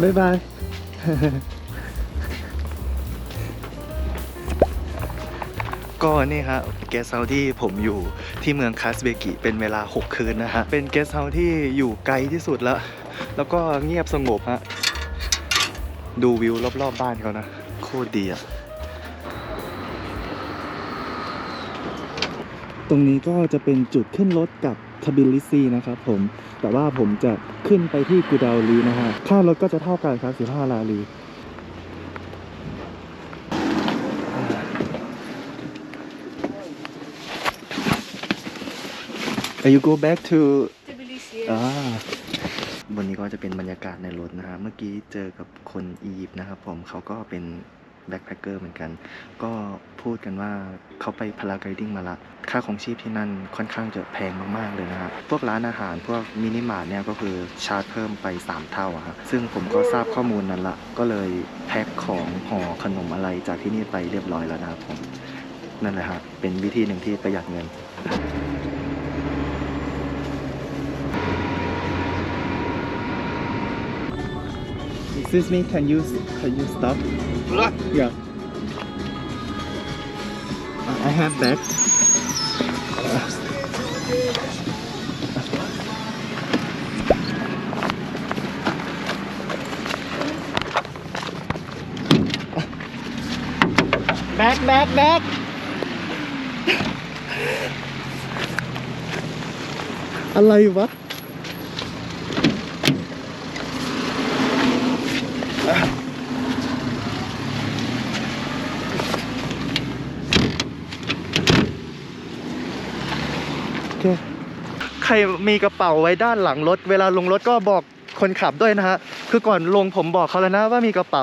บ๊ายบาย ก็นี่ฮะเกสเฮาที่ผมอยู่ที่เมืองคาสเบกิเป็นเวลา 6 คืนนะฮะ เป็นเกสเฮาที่อยู่ไกลที่สุดแล้ว แล้วก็เงียบสงบฮะ ดูวิวรอบๆบบ้านเขานะ โคตรดีอะตรงนี้ก็จะเป็นจุดขึ้นรถกับ ทบิลิซีนะครับผม แต่ว่าผมจะขึ้นไปที่กูดาวลีนะฮะ ค่ารถก็จะเท่ากันครับ15ลาลี you go back to Tbilisi. อ่าวันนี้ก็จะเป็นบรรยากาศในรถนะฮะ เมื่อกี้เจอกับคนอียิปต์นะครับผมเขาก็เป็น แบ็คแพคเกอร์เหมือนกัน ก็พูดกันว่าเขาไปพาราไกดิ้งมาละค่าของชีพที่นั่นค่อนข้างจะแพงมาก ๆ เลยนะฮะพวกร้านอาหารพวกมินิมาร์ทเนี่ยก็คือชาร์จเพิ่มไป 3 เท่าอะครับซึ่งผมก็ทราบข้อมูลนั้นละก็เลยแพ็คของห่อขนมอะไรจากที่นี่ไปเรียบร้อยแล้วนะครับผมนั่นแหละฮะเป็นวิธีหนึ่งที่ประหยัดเงิน Excuse me, can you can you stop? Yeah. I have that. Back, back, back. I you, what? ใครมีกระเป๋าไว้ด้านหลังรถ เวลาลงรถก็บอกคนขับด้วยนะฮะ คือก่อนลงผมบอกเขาแล้วนะว่ามีกระเป๋า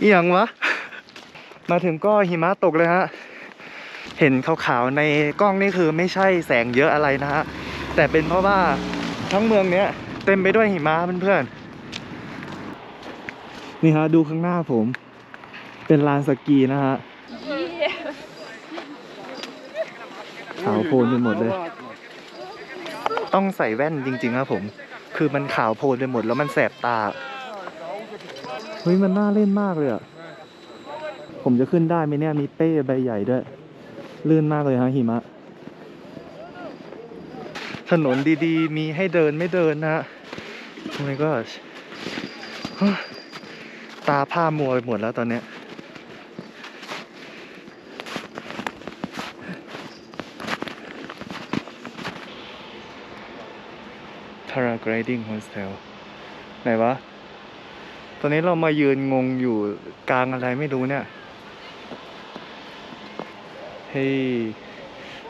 เอียงวะ มาถึงก็หิมะตกเลยฮะ เห็นขาวๆในกล้องนี่คือไม่ใช่แสงเยอะอะไรนะฮะ แต่เป็นเพราะว่าทั้งเมืองเนี้ยเต็มไปด้วยหิมะเพื่อนๆ นี่ฮะดูข้างหน้าผม เป็นลานสกีนะฮะขาวโพลนไปหมดเลย ต้องใส่แว่นจริงๆครับผม คือมันขาวโพลนไปหมดแล้วมันแสบตาเฮ้ยมันน่าเล่นมากเลยอะผมจะขึ้นได้ไหมเนี่ยมีเป้ใบใหญ่ด้วย ลื่นมากเลยฮะหิมะ ถนนดีๆ มีให้เดินไม่เดินนะฮะโอ้ my gosh ตาผ้ามัวไปหมดแล้วตอนเนี้ย paragliding hostel ไหนวะ ตอนนี้เรามายืนงงอยู่กลางอะไรไม่รู้เนี่ย เฮ้ย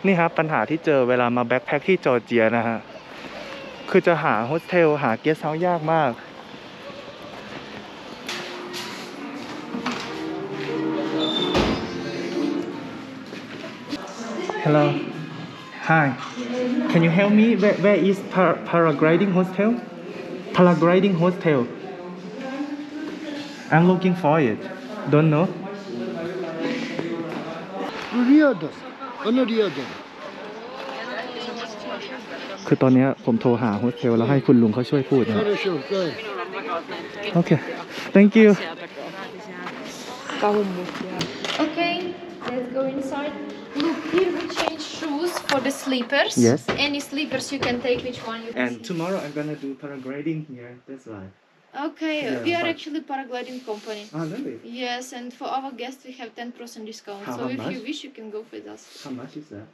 นี่ครับปัญหาที่เจอเวลามาแบ็คแพ็คที่จอร์เจียนะฮะ คือจะหาโฮสเทลหาเกสต์เฮาส์ยากมาก Hello Hi Can you help me where, where is par paragliding hostel paragliding hostel I'm looking for it don't know Riyadh. Ana Riyadh. คือตอนเนี้ยผมโทรหาโฮสเทลแล้วให้คุณลุงเขาช่วยพูดนะ Хорошо, дай. โอเค thank you Okay, let's go inside. Look, here we change shoes for the sleepers. Yes. Any sleepers you can take which one you can and see. tomorrow I'm gonna do paragliding here that's why Okay, Yeah, we are but- actually paragliding company. ah really Yes, and for our guests we have 10% discount. How- so how if you wish, you can go with us. how much is that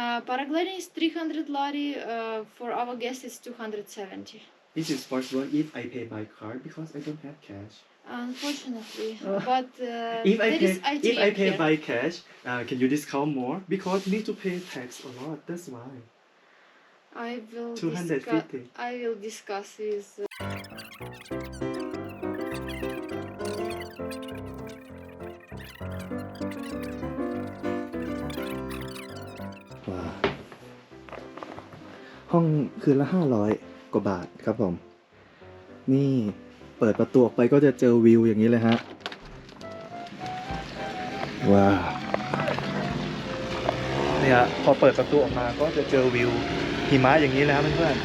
Uh, paragliding is 300 lari. Uh, for our guests, it's 270. This Is it possible if I pay by card because I don't have cash Unfortunately, Uh, but uh, if I there pay is ITM if I pay here. by cash uh, can you discount more because you need to pay tax a lot that's why I will 250. discuss. I will discuss with. Uh, ว้าห้องคืนละห้าร้อยกว่าบาทครับผม นี่ เปิดประตูออกไปก็จะเจอวิวอย่างนี้เลยฮะ ว้าวเนี่ยพอเปิดประตูออกมาก็จะเจอวิวหิมะอย่างนี้แล้วเพื่อน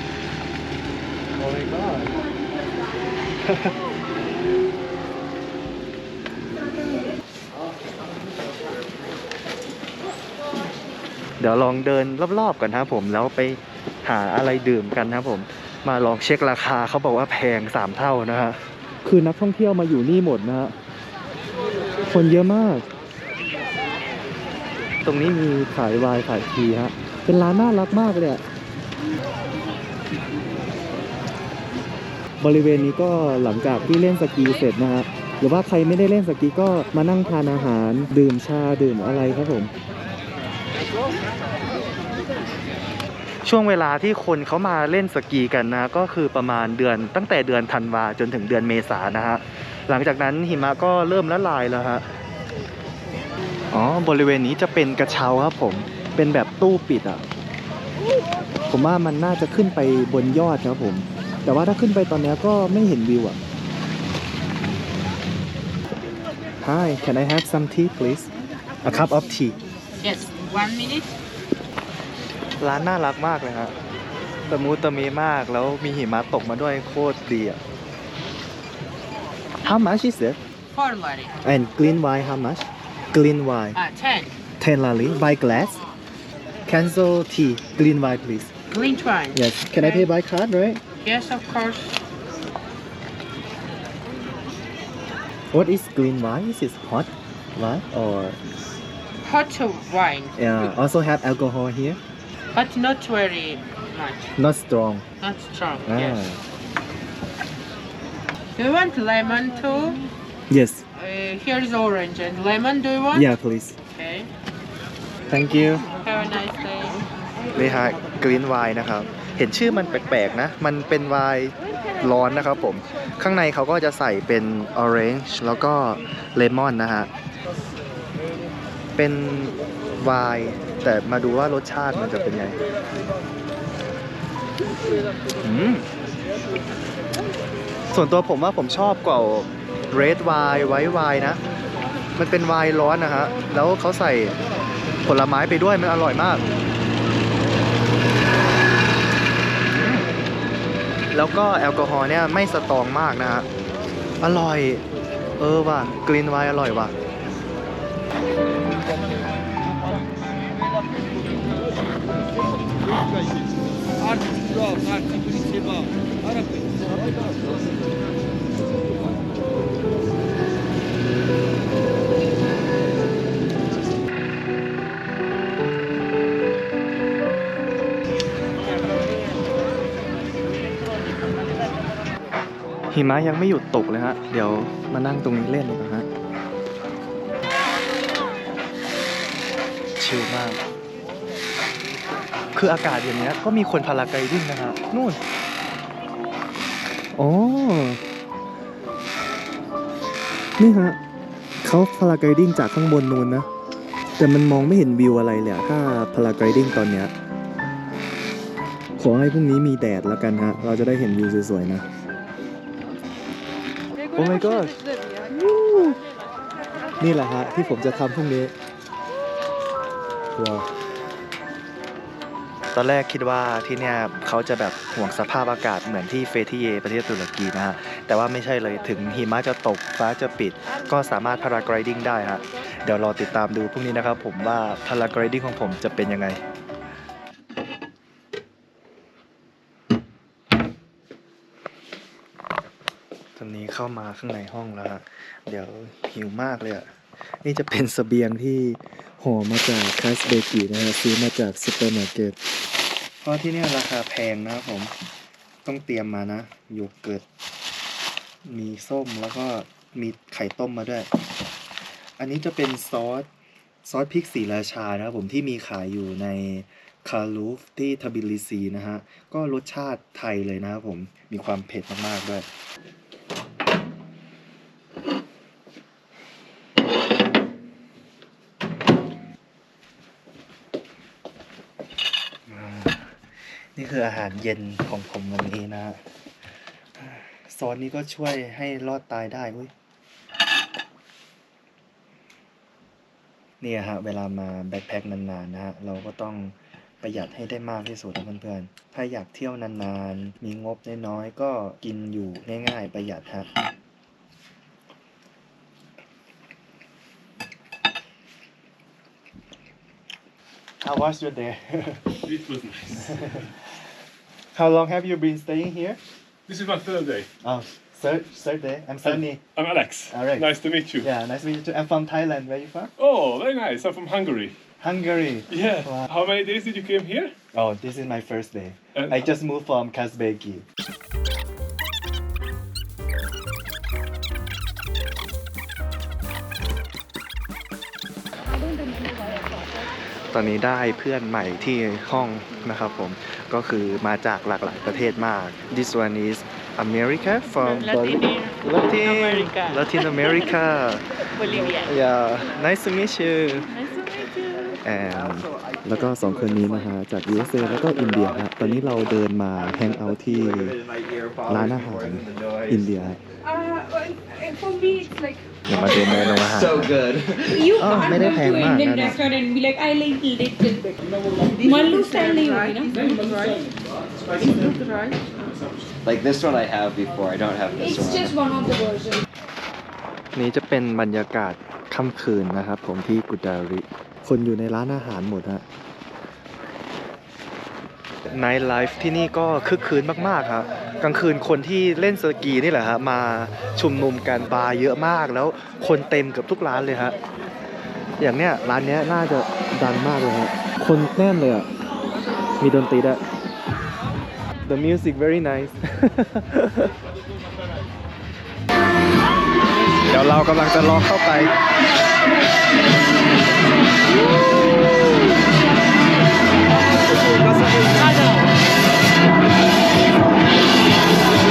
โอ้ยก็เดี๋ยวลองเดินรอบๆก่อนครัผม แล้วไปหาอะไรดื่มกันนะผม มาลองเช็คราคาเขาบอกว่าแพงสามเท่านะฮะคือนักท่องเที่ยวมาอยู่นี่หมดนะฮะคนเยอะมาก ตรงนี้มีขาย วายขายทีฮะเป็นร้านน่ารักมากเลยบริเวณนี้ก็หลังจากที่เล่นสกีเสร็จนะฮะหรือว่าใครไม่ได้เล่นสกีก็มานั่งทานอาหาร ดื่มชาดื่มอะไรครับผม ช่วงเวลาที่คนเขามาเล่นสกีกันนะ ก็คือประมาณเดือนตั้งแต่เดือนธันวาจนถึงเดือนเมษานะฮะหลังจากนั้นหิมะก็เริ่มละลายแล้วฮะอ๋อบริเวณนี้จะเป็นกระเช้าครับผมเป็นแบบตู้ปิดอะผมว่ามันน่าจะขึ้นไปบนยอดครับผม แต่ว่าถ้าขึ้นไปตอนนี้ก็ไม่เห็นวิวอะ Hi can I have some tea please a cup of tea Yes, one minute. ร้านน่ารักมากเลยฮะตะมูตะมีมากแล้วมีหิมะตกมาด้วยโคตรดีอะ How much is it Four lari. and green wine how much green wine Ah, ten. 10 lari by glass cancel tea green wine please Green wine. yes can I pay by card right Yes, of course. what is green wine is it hot wine or Hot wine. yeah also have alcohol here But not very much. not strong Not strong. ah. Yes. Do you want lemon too? yes Uh, here is orange and lemon. Do you want? yeah please Okay. thank you Have a nice day. นี่ฮะกรีนไวน์นะครับ เห็นชื่อมันแปลกๆนะ มันเป็นไวน์ร้อนนะครับผม ข้างในเขาก็จะใส่เป็นออเรนจ์แล้วก็เลมอนนะฮะ เป็นวน์แต่มาดูว่ารสชาติมันจะเป็นไงส่วนตัวผมว่าผมชอบกว่าเรดไวน์ไวท์ไวน์นะ มันเป็นไวน์ร้อนนะฮะ แล้วเขาใส่ผลไม้ไปด้วยมันอร่อยมาก แล้วก็แอลกอฮอล์เนี่ยไม่สตรองมากนะฮะ อร่อย เออว่ะกรีนไวน์อร่อยว่ะ หิมะยังไม่หยุดตกเลยฮะ เดี๋ยวมานั่งตรงนี้เล่นเลยนะฮะ ชิลมาก คืออากาศอย่างเนี้ยก็มีคนพาราไกดิ้งนะฮะนู่นอ๋อนี่ฮะเขาพาราไกดิ้งจากข้างบนนู้นนะ แต่มันมองไม่เห็นวิวอะไรเลยอะถ้าพาราไกดิ้งตอนเนี้ยขอให้พรุ่งนี้มีแดดแล้วกันฮะ เราจะได้เห็นวิวสวยๆนะ โอ้ my god นี่แหละฮะที่ผมจะทำพรุ่งนี้ว้าวต อนแรกคิดว่าที่เนี่ยเขาจะแบบห่วงสภาพอากาศเหมือนที่เฟทิเยประเทศตุรกีนะฮะ แต่ว่าไม่ใช่เลยถึงหิมะจะตกฟ้าจะปิด ก็สามารถพาราไกดิ้งได้ฮะ เดี๋ยวรอติดตามดูพรุ่งนี้นะครับผมว่าพาราไกดิ้งของผมจะเป็นยังไงตอนนี้เข้ามาข้างในห้องแล้วฮะเดี๋ยวหิวมากเลยอะ นี่จะเป็นสเสบียงที่ห่อมาจากคาสเบกินะฮะซื้อมาจากซูเปอร์มาร์เก็ตเพราะที่นี่ราคาแพงนะครับผมต้องเตรียมมานะโยเกิร์ตมีส้มแล้วก็มีไข่ต้มมาด้วย อันนี้จะเป็นซอสซอสพริกสีราชานะครับผมที่มีขายอยู่ในคาลูฟที่ทบิลิซีนะฮะ ก็รสชาติไทยเลยนะครับผมมีความเผ็ดมาก ๆ ด้วย นี่คืออาหารเย็นของผมวันนี้นะฮะซอสนี้ก็ช่วยให้รอดตายได้เว้ยเนี่ยฮะเวลามาแบ็คแพ็คนานๆนะฮะเราก็ต้องประหยัดให้ได้มากที่สุดนะเพื่อนๆ ถ้าอยากเที่ยวนานๆ มีงบน้อยๆ ก็กินอยู่ง่ายๆ ประหยัดฮะอ How was your day? It was nice. How long have you been staying here? This is my third day. Oh, third, third day. I'm Sunny. I'm Alex. Alex. Nice to meet you. Yeah, nice to meet you too. I'm from Thailand. Where you from? Oh, very nice. I'm from Hungary. Hungary. Yeah. Wow. How many days did you came here? Oh, this is my first day. And- I just moved from Kazbeki. ตอนนี้ได้เพื่อนใหม่ที่ห้องนะครับผม ก็คือมาจากหลากหลายประเทศมาก This one is America from Latin Latin America. Latin America Bolivia. Yeah nice to meet you Nice to meet you. and แล้วก็สองคนนี้นะฮะจาก USA แล้วก็อินเดียฮะตอนนี้เราเดินมาแฮงเอาท์ที่ร้านอาหารอินเดียฮะ Uh, for me, it's like อย่ามาดูเมนูอาหาร so good. You Oh, can't mere go to pehna, Indian no, no. restaurant and be like, I like little bit. Mallu style nahi hogi na. Like this one I have before. I don't have this It's one. just one of the versions. นี้จะเป็นบรรยากาศค่ำคืนนะครับผมที่กุดาริ คนอยู่ในร้านอาหารหมดฮะ ไนท์ไลฟ์ที่นี่ก็คึกคืนมากๆครับกลางคืนคนที่เล่นสกีนี่แหละฮะมาชุมนุมกันบาร์เยอะมากแล้วคนเต็มเกือบทุกร้านเลยฮะอย่างเนี้ยร้านเนี้ยน่าจะดังมากเลยฮะคนแน่นเลยอะมีดนตรีด้วย The music very nice เดี๋ยวเรากำลังจะลองเข้าไป Hi, やった!